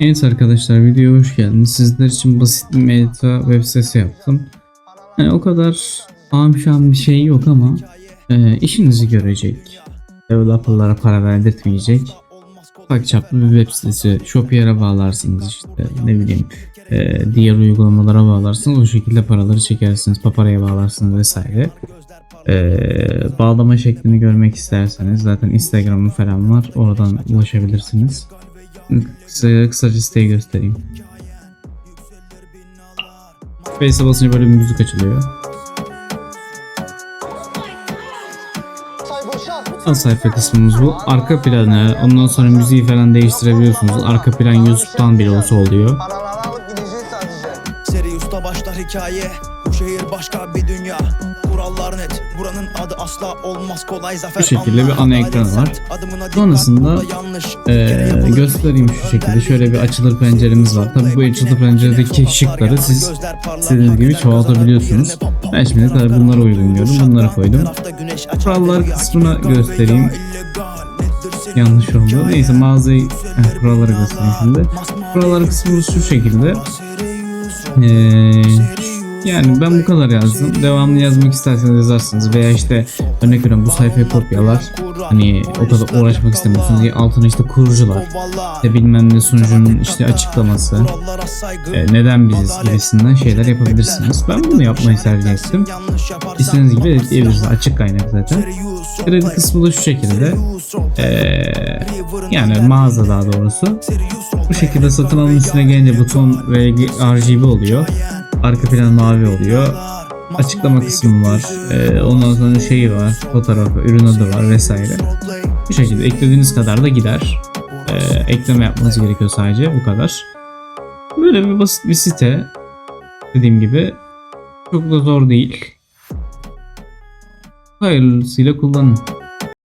Evet arkadaşlar videoya hoş geldiniz. Sizler için basit bir meta web sitesi yaptım. Yani o kadar amşan bir şey yok ama e, işinizi görecek. Developerlara para verdirtmeyecek. Ufak çaplı bir web sitesi. Shopier'e bağlarsınız işte ne bileyim e, diğer uygulamalara bağlarsınız. O şekilde paraları çekersiniz. Paparaya bağlarsınız vesaire. E, bağlama şeklini görmek isterseniz zaten Instagram'ı falan var. Oradan ulaşabilirsiniz. Size kısaca siteyi göstereyim. Space'e basınca böyle bir müzik açılıyor. Ana sayfa kısmımız bu. Arka planı, ondan sonra müziği falan değiştirebiliyorsunuz. Arka plan YouTube'dan bile olsa oluyor. Seri usta başlar hikaye Bu şehir başka bir dünya Kurallar net Buranın adı asla olmaz kolay zafer Bu şekilde bir ana ekranı var. Sonrasında, yapılır, göstereyim şu şekilde. Şöyle bir açılır penceremiz var. Tabii bu açılır penceredeki şıkları siz istediğiniz gibi çoğaltabiliyorsunuz. Ben şimdi tabii bunlara uygun gördüm. Bunları koydum. Kurallar kısmına göstereyim. Yanlış oldu. Neyse mağazayı Heh, kuralları göstereyim şimdi. Kurallar kısmımız şu şekilde. Ee, yani ben bu kadar yazdım. Devamlı yazmak isterseniz yazarsınız veya işte örnek veriyorum bu sayfayı kopyalar. Hani o kadar uğraşmak istemiyorsunuz. Ya Altına işte kurucular. İşte bilmem ne sunucunun işte açıklaması. e, neden biziz gibisinden şeyler yapabilirsiniz. Ben bunu yapmayı tercih ettim. İstediğiniz gibi editleyebilirsiniz. Açık kaynak zaten. Kredi kısmı da şu şekilde. Ee, yani mağaza daha doğrusu. Bu şekilde satın alım üstüne gelince buton ve RGB oluyor. Arka plan mavi oluyor. Açıklama kısmı var. Ee, ondan sonra şeyi var. Fotoğrafı, ürün adı var vesaire. Bu şekilde eklediğiniz kadar da gider. Ee, ekleme yapmanız gerekiyor sadece bu kadar. Böyle bir basit bir site. Dediğim gibi çok da zor değil. Hayırlısıyla kullanın.